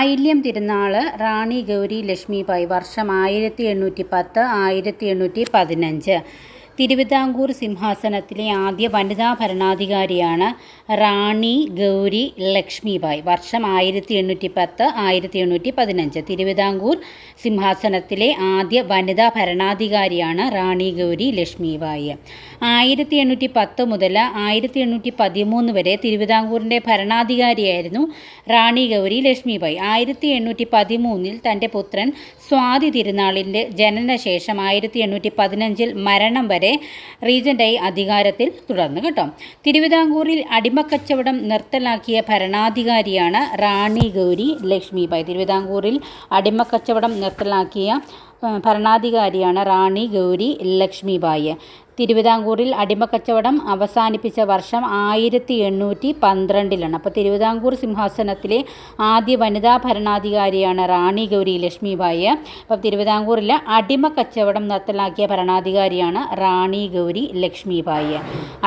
ആയില്യം തിരുനാൾ റാണി ഗൗരി ലക്ഷ്മിബായി വർഷം ആയിരത്തി എണ്ണൂറ്റി പത്ത് ആയിരത്തി എണ്ണൂറ്റി പതിനഞ്ച്. തിരുവിതാംകൂർ സിംഹാസനത്തിലെ ആദ്യ വനിതാ ഭരണാധികാരിയാണ് റാണി ഗൗരി ലക്ഷ്മിബായി. വർഷം ആയിരത്തി എണ്ണൂറ്റി പത്ത് ആയിരത്തി എണ്ണൂറ്റി പതിനഞ്ച് തിരുവിതാംകൂർ സിംഹാസനത്തിലെ ആദ്യ വനിതാ ഭരണാധികാരിയാണ് റാണി ഗൗരി ലക്ഷ്മിബായി. ആയിരത്തി എണ്ണൂറ്റി പത്ത് മുതൽ ആയിരത്തി എണ്ണൂറ്റി പതിമൂന്ന് വരെ തിരുവിതാംകൂറിന്റെ ഭരണാധികാരിയായിരുന്നു റാണി ഗൗരി ലക്ഷ്മിബായി. ആയിരത്തി എണ്ണൂറ്റി പതിമൂന്നിൽ തന്റെ പുത്രൻ സ്വാതി തിരുനാളിന്റെ ജനനശേഷം ആയിരത്തി എണ്ണൂറ്റി പതിനഞ്ചിൽ മരണം വരെ റീജന്റായി അധികാരത്തിൽ തുടർന്നു കേട്ടോ. തിരുവിതാംകൂറിൽ അടിമക്കച്ചവടം നിർത്തലാക്കിയ ഭരണാധികാരിയാണ് റാണി ഗൗരി ലക്ഷ്മിബായി തിരുവിതാംകൂറിൽ അടിമക്കച്ചവടം നിർത്തലാക്കിയ ഭരണാധികാരിയാണ് റാണി ഗൗരി ലക്ഷ്മിബായി തിരുവിതാംകൂറിൽ അടിമക്കച്ചവടം അവസാനിപ്പിച്ച വർഷം ആയിരത്തി എണ്ണൂറ്റി പന്ത്രണ്ടിലാണ് അപ്പോൾ തിരുവിതാംകൂർ സിംഹാസനത്തിലെ ആദ്യ വനിതാ ഭരണാധികാരിയാണ് റാണി ഗൗരി ലക്ഷ്മിബായി. അപ്പോൾ തിരുവിതാംകൂറിലെ അടിമക്കച്ചവടം നത്തലാക്കിയ ഭരണാധികാരിയാണ് റാണി ഗൗരി ലക്ഷ്മിബായി.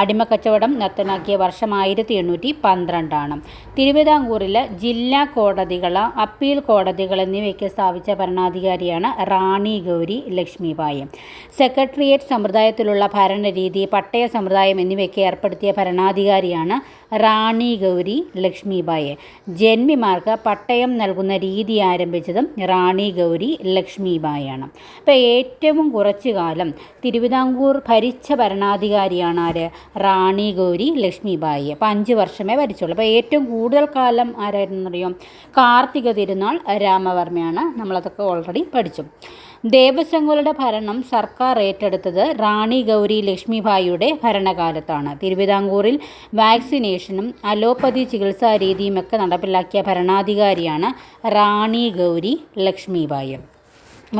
അടിമക്കച്ചവടം നത്തലാക്കിയ വർഷം ആയിരത്തി എണ്ണൂറ്റി പന്ത്രണ്ടാണ് തിരുവിതാംകൂറിലെ ജില്ലാ കോടതികൾ അപ്പീൽ കോടതികൾ എന്നിവയൊക്കെ സ്ഥാപിച്ച ഭരണാധികാരിയാണ് റാണി ഗൗരി ലക്ഷ്മിബായി. സെക്രട്ടേറിയറ്റ് സമ്പ്രദായത്തിലുള്ള ഭരണരീതി പട്ടയ സമ്പ്രദായം എന്നിവയൊക്കെ ഏർപ്പെടുത്തിയ ഭരണാധികാരിയാണ് റാണി ഗൗരി ലക്ഷ്മിബായി. ജന്മിമാർക്ക് പട്ടയം നൽകുന്ന രീതി ആരംഭിച്ചതും റാണി ഗൗരി ലക്ഷ്മിബായാണ് അപ്പോൾ ഏറ്റവും കുറച്ചു കാലം തിരുവിതാംകൂർ ഭരിച്ച ഭരണാധികാരിയാണ് ആര്? റാണി ഗൗരി ലക്ഷ്മിബായി. അപ്പോൾ അഞ്ച് വർഷമേ ഭരിച്ചുള്ളൂ. അപ്പോൾ ഏറ്റവും കൂടുതൽ കാലം ആരായിരുന്നറിയോ കാർത്തിക തിരുനാൾ രാമവർമ്മയാണ്. നമ്മളതൊക്കെ ഓൾറെഡി പഠിച്ചു. ദേവസ്വങ്ങളുടെ ഭരണം സർക്കാർ ഏറ്റെടുത്തത് റാണി ഗൗരി ലക്ഷ്മിഭായിയുടെ ഭരണകാലത്താണ്. തിരുവിതാംകൂറിൽ വാക്സിനേഷനും അലോപ്പതി ചികിത്സാ രീതിയുമൊക്കെ നടപ്പിലാക്കിയ ഭരണാധികാരിയാണ് റാണി ഗൗരി ലക്ഷ്മിഭായി.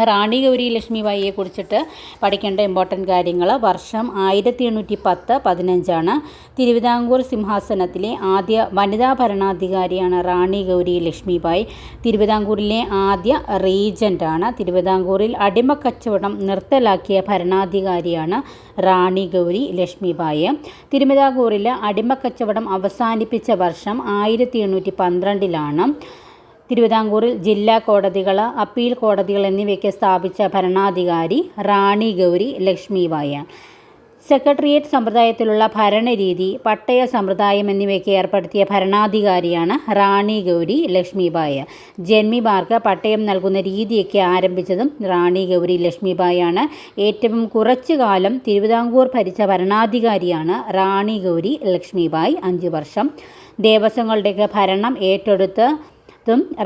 റാണി ഗൗരി ലക്ഷ്മിബായിയെ കുറിച്ചിട്ട് പഠിക്കേണ്ട ഇമ്പോർട്ടന്റ് കാര്യങ്ങൾ. വർഷം ആയിരത്തി എണ്ണൂറ്റി പത്ത് പതിനഞ്ചാണ്. തിരുവിതാംകൂർ സിംഹാസനത്തിലെ ആദ്യ വനിതാ ഭരണാധികാരിയാണ് റാണി ഗൗരി ലക്ഷ്മിബായി തിരുവിതാംകൂറിലെ ആദ്യ റീജന്റാണ് തിരുവിതാംകൂറിൽ അടിമ കച്ചവടം നിർത്തലാക്കിയ ഭരണാധികാരിയാണ് റാണി ഗൗരി ലക്ഷ്മിബായി തിരുവിതാംകൂറിൽ അടിമക്കച്ചവടം അവസാനിപ്പിച്ച വർഷം ആയിരത്തി എണ്ണൂറ്റി പന്ത്രണ്ടിലാണ് തിരുവിതാംകൂറിൽ ജില്ലാ കോടതികൾ അപ്പീൽ കോടതികൾ എന്നിവയ്ക്ക് സ്ഥാപിച്ച ഭരണാധികാരി റാണി ഗൗരി ലക്ഷ്മിബായാണ് സെക്രട്ടേറിയറ്റ് സമ്പ്രദായത്തിലുള്ള ഭരണരീതി പട്ടയ സമ്പ്രദായം എന്നിവയ്ക്ക് ഏർപ്പെടുത്തിയ ഭരണാധികാരിയാണ് റാണി ഗൗരി ലക്ഷ്മിബായ ജന്മിമാർക്ക് പട്ടയം നൽകുന്ന രീതിയൊക്കെ ആരംഭിച്ചതും റാണി ഗൗരി ലക്ഷ്മിബായാണ് ഏറ്റവും കുറച്ചു കാലം തിരുവിതാംകൂർ ഭരിച്ച ഭരണാധികാരിയാണ് റാണി ഗൗരി ലക്ഷ്മിബായ് അഞ്ച് വർഷം. ദേവസ്വങ്ങളുടെയൊക്കെ ഭരണം ഏറ്റെടുത്ത് ും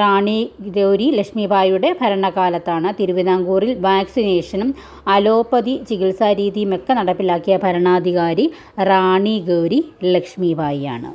റാണി ഗൗരി ലക്ഷ്മിബായിയുടെ ഭരണകാലത്താണ് തിരുവിതാംകൂറിൽ വാക്സിനേഷനും അലോപ്പതി ചികിത്സാ രീതിയുമൊക്കെ നടപ്പിലാക്കിയ ഭരണാധികാരി റാണി ഗൗരി ലക്ഷ്മിബായിയാണ്.